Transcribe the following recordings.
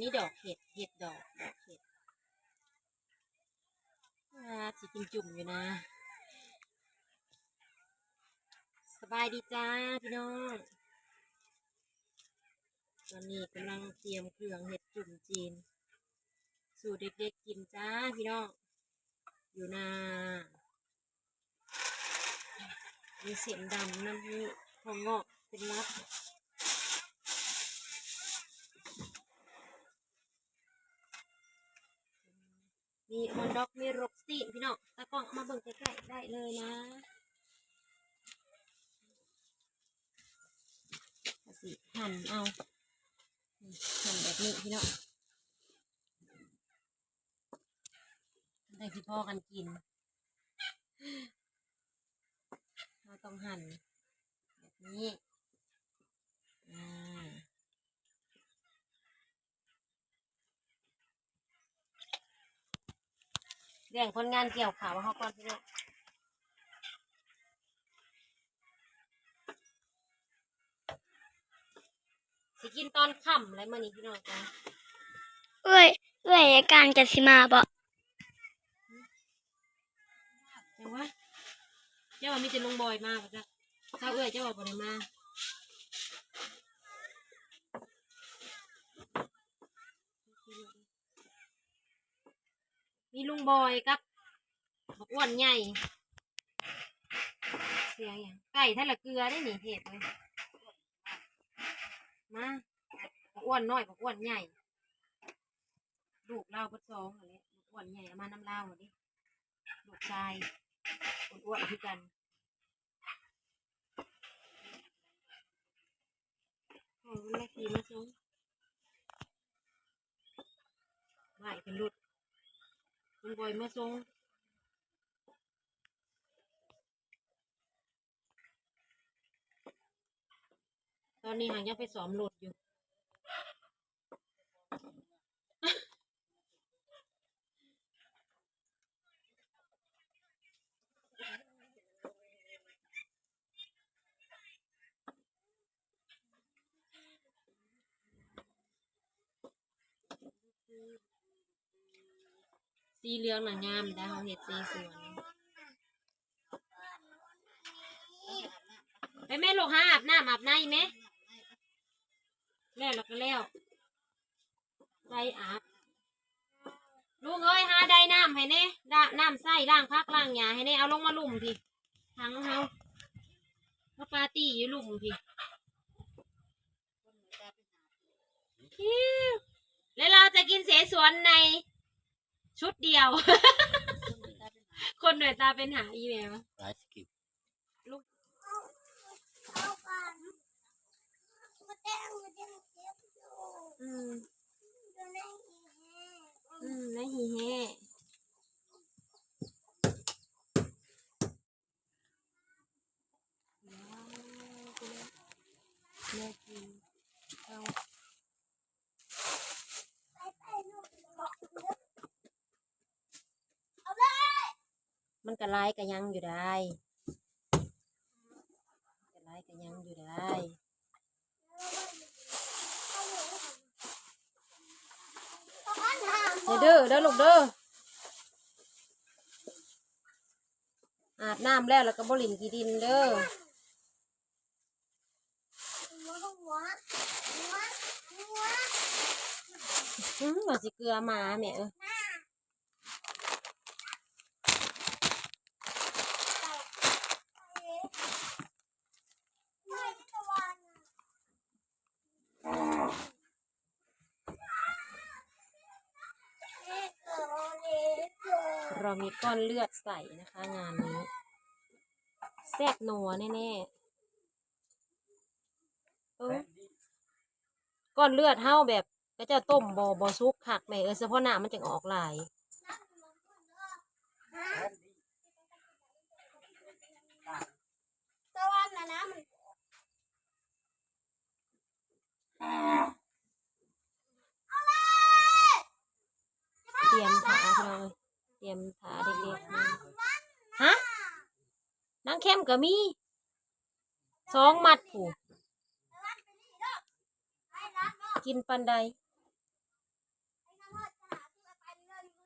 นี้ดอกเห็ดเห็ดดอกดอกเห็ดอ่าสิกินจุ่มอยู่นะ สบายดีจ้าพี่น้องตอนนี้กำลังเตรียมเครื่องเห็ดจุ่มจีน สู่เด็กๆกินจ้าพี่น้องอยู่นามีเสียงดำน้ำมีทองงอกเป็นรับ มีฮอนด็อกมีโรกสตีนพี่น้องตากล้องมาเบิ่งใกล้ๆได้เลยนะสิหั่นเอาหั่นแบบนี้พี่น้องได้ที่พ่อกันกินเราต้องหั่นแบบนี้ แบ่งคนงานเกี่ยวข่าวมาเขาก่อนพี่น้องสิกินตอนค่ำอะไรมื่อนี้พี่น้องจ้าเอ้ยเอ้ยอาการจะสิมาบ่จังวะเจ้าว่ามีแต่ลุงบอยมาปะจ๊ะเจ้าเอ้ยเจ้าว่าบ่ได้มา มีลุงบอยกับบักอ้วนใหญ่ เสียงอย่างไก่ท่าละเกลือได้หนิเห็ดเลยมาบักอ้วนน้อยบักอ้วนใหญ่ ลูกเล่าเบดซองอะไรบักอ้วนใหญ่เอามาน้ำเล่าดิลูกชายอ้วนๆคือกันโอ้ยแม่ขี่มาซงไหวเป็นรุด มันบอยมาซงตอนนี้หางยังไปสอมหลดอยู่ สีเหลืองหนังงามได้เขาเห็ดสีสวนไปแม่ลูกหาอาบน้ำอาบในไหมแล้วแล้วก็แล้วใส่อาบลุงเอ้ยหาได้น้ำให้เน่ดาน้ำใส่ล้างพักล้างหยาให้เน่เอาลงมาลุ่มพี่ทั้งเฮาเขาปาร์ตี้อยู่ลุ่มพี่แล้วเราจะกินเสสวนใน ชุดเดียว คนหน่วยตาเป็นหาอีเมลหลายสกิลลูกอืมอืมในฮีเฮแม่กินเอา มันกระไลกระยังอยู่ได้กระไลกระยังอยู่ได้เด้อเด้อลูกเด้ออาบน้ำแล้วแล้วก็บรินกีดินเด้ออืมว่าสิเกลือหมาแม่เออ เรามีก้อนเลือดใส่นะคะ งานนี้แซ่บนัวแน่ๆเออก้อนเลือดเท่าแบบก็จะต้มบอบอซุกขักแม่เออเฉพาะหน้ามันจะออกลายตะวันนะนะมันเตรียมถาพี่น้อง เตรียมถาเด็กๆมาฮะนางเข้มก็มีสองมัดผูกกินปันใด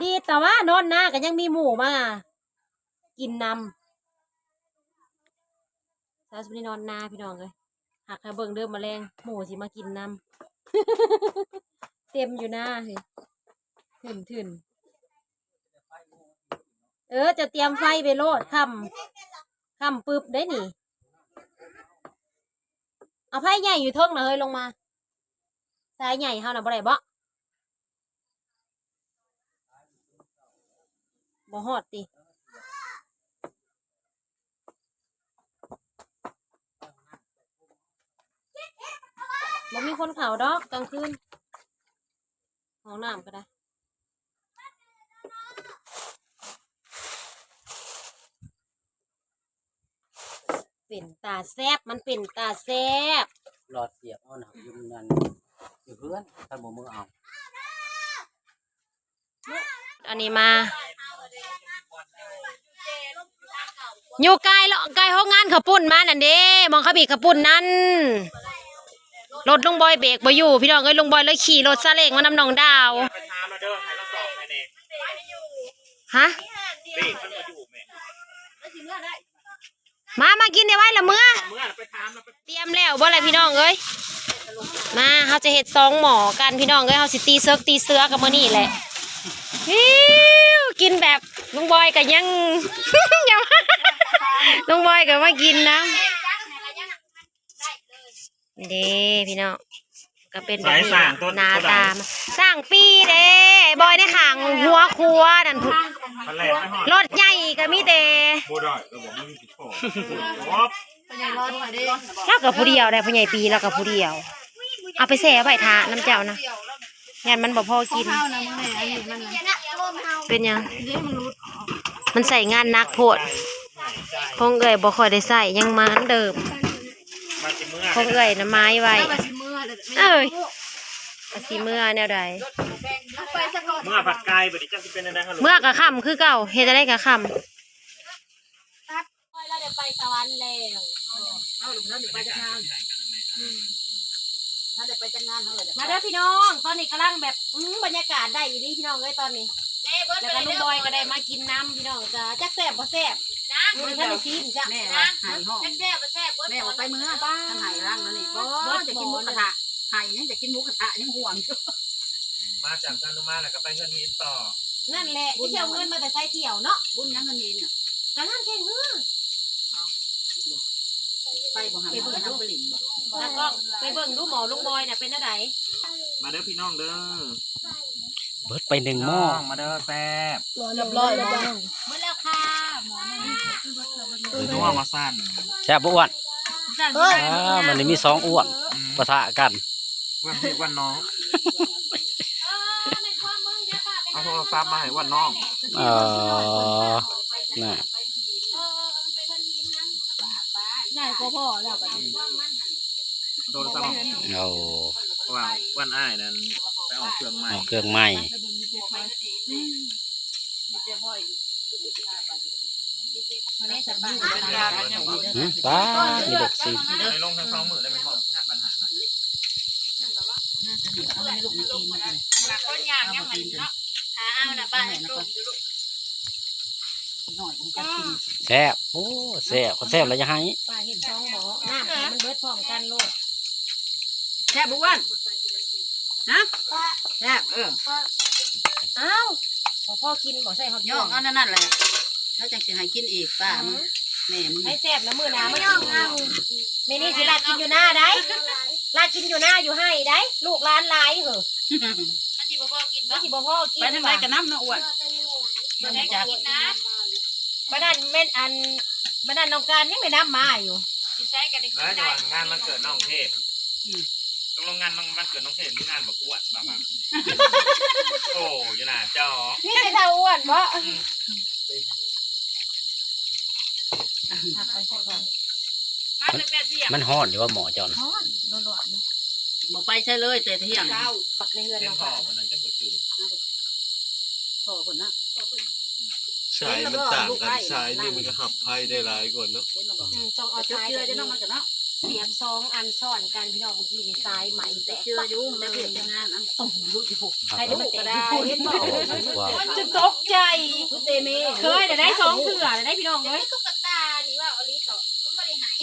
ดีแต่ว่านอนหน้าก็ยังมีหมูมากินนำสาวสุนีนอนหน้าพี่น้องเลยหักให้เบิ่งเดิมมาแรงหมูสิมากินนำเต็มอยู่หน้าเฮ้ยถึนถึน เออ จะเตรียมไฟไปโลดค่ำค่ำปึ๊บได้หนี่เอาไฟใหญ่อยู่เทิงนะเฮ้ยลงมาสายใหญ่เฮาน่ะบ่ได้บ่บ่ฮอดติบ่มีคนเผาดอกกลางคืนห้องน้ำก็ได้ เป็นตาแซบมันเป็นตาแซบหลอดเสียบเอาหนักอยืมนั่นอยู่เพื่อนท่านบ่มือเอาอันนี้มาอยู่ไกลหรอกไกลห้องงานขับปุ่นมานั่นเด้มองเขาบีขับปุ่นนั่นรถลุงบอยเบรกบ่อยู่พี่น้องเอ้ยลุงบอยเลยขี่รถซาเล้งมานำน้องดาวไปทามมาเด้อให้เราสอบให้เน่ฮะปี มันมาอยู่แม่มามากินเดี๋ยวไว้ละเมื่อเมื่อไปทามเราไปเตรียมแล้วบ่อะไรพี่น้องเอ้ยมาเขาจะเฮ็ดซองหมอกันพี่น้องเอ้ยเขาสิตีเซิร์กตีเสื้อกับมื้อนี้แหละฮิวกินแบบลุงบอยก็ยังอย่ามาลุงบอยก็มากินนะเด้พี่น้อง ก็เป็นแบบนี้หน้าตามันสร้างปีเด้บอยในขางหัวครัวนั่นพันแรกไม่หอด รถใหญ่ก็มีแต่บัวดอยเราบอกไม่มีกี่โถครบเรากับผู้เดียวได้ผู้ใหญ่ปีเรากับผู้เดียว เอาไปแช่ไว้ทาน้ำเจ้านะงานมันบ่พอกินเป็นหยัง มันใส่งานหนักโพดพงเอ่ยบ่ค่อยได้ใส่ยังมาอันเดิมมาสิเมื่อพงเอ่ยน้ำไม้ไว้ เอ้ยกะสิเมื่อแนวใดเมื่อผัดไก่บดิจ้าสิเป็นอะไรฮัลโหลเมื่อกะค่ำคือเก่าเฮ็ดได้กะค่ำเราเดี๋ยวไปสวรรค์แล้วมาเด้อพี่น้อง ตอนนี้กำลังแบบอื้อบรรยากาศได้อีดีพี่น้องเอ้ยตอนนี้แล้วก็ลุงบอยก็ได้มากินน้ำพี่น้องจ้าจักแซ่บบ่แซ่บมือท่านได้ซีมจ้ะแม่ว่าหายห้องจักแซ่บบ่แซ่บเบิดแม่ว่าไปเมื่อท่านหายร่างแล้วนี่บ่จะกินหมูกระทะ หายยังจะกินหมูกระทะยังห่วงอยู่มาจากซานุมาแล้วก็ไปเงินหินต่อ นั่นแหละที่เที่ยวเงินมาแต่ใส่เที่ยวเนาะบุญยังเงินเย็นน่ะกะนั่นแค่ฮือไปบ่หันไปทำไปหลินบ่แล้วก็ไปเบิ่งดูหมอลุงบอยน่ะเป็นอะไรมาเด้อพี่น้องเด้อเบิดไปหนึ่งหม้อมาเด้อแซ่บเรียบร้อยแล้วเมื่อแล้วค่ะหมอนัวมาสั้นแซ่บบ่อ้วนอ่ามันนี่มีสองอ้วนปะทะกัน วันพี่วันน้อง เอาโทรศัพท์มาให้วันน้องเออน่ะได้ก็พอแล้วบัดนี้โทรศัพท์เอาเพราะว่าวันอ้ายนั้นไปออกเครื่องใหม่เอาเครื่องไม้มาได้สับบ้านหืมป้ามีเด็กสิในลงทั้งสองมือได้เป็นบอกงานปัญหา นะเอาให้ลูกมากินมาเลยคนอยากยังมันเนาะหาเอาหน่ะบ้านให้ตรงอยู่ลูกหน่อยผมจะกินแซ่บโอ้แซ่บคนแซ่บแล้วจะให้ป้าเห็นสองหมอน้ำให้มันเบิดพร้อมกันโลดแซ่บบุ้วนฮะแซ่บเออเอ้าวพอพ่อกินบ่ใส่ฮอตย่องเอานั่นนั่นแหละแล้วจังสิให้กินอีกป้าแม่มึงให้แซ่บนะมือหน้ามากินเอาเมนี่สิลากินอยู่หน้าได้ ลากินอยู่หน้าอยู่ให้ได้ ลูกร้านหลายเหอะมันสิบ่พอกินมันสิบ่พอกินไปทางไหนกันน้ำนะอ้วนมันจักบ้านนั้นแม่นอันบ้านนั้นน้องการยังไม่น้ำมาอยู่แล้วจะวันงานมันเกิดน้องเทพตกลงงานมันเกิดน้องเทพมีงานบอกอ้วนบ้างมั้งโอ้ยน่าจอนี่แต่เท่าอ้วนเพราะไปสักก่อน มันฮ้อนอยู่ว่าหมอเจ้านะบ่ไปใช่เลยแต่เที่ยงในเรือนเล่นน้องพ่อการคนนั้นจะหมดจืดพ่อคนนะสายมันต่างกันสายนี่มันก็หับไพ่ได้หลายกว่าเนาะเห็นมาบอกอืมต้องเอาเจ้าซ้ายเชื่อจะน้องมันกันเนาะเสียบซองอันซ่อนกันพี่น้องเมื่อกี้นี่ซ้ายไหมแตกเชื่ออยู่มันจะเปลี่ยนจะงานอะต้องรู้อยู่ผมครับใครจะมาแตกที่พูดเห็นบอกว่าจะตกใจกูเตเมเคยแต่ได้สองเถื่อแต่ได้พี่น้องเลยตุ๊กตานี่ว่าอลิเขามันไม่ได้หาย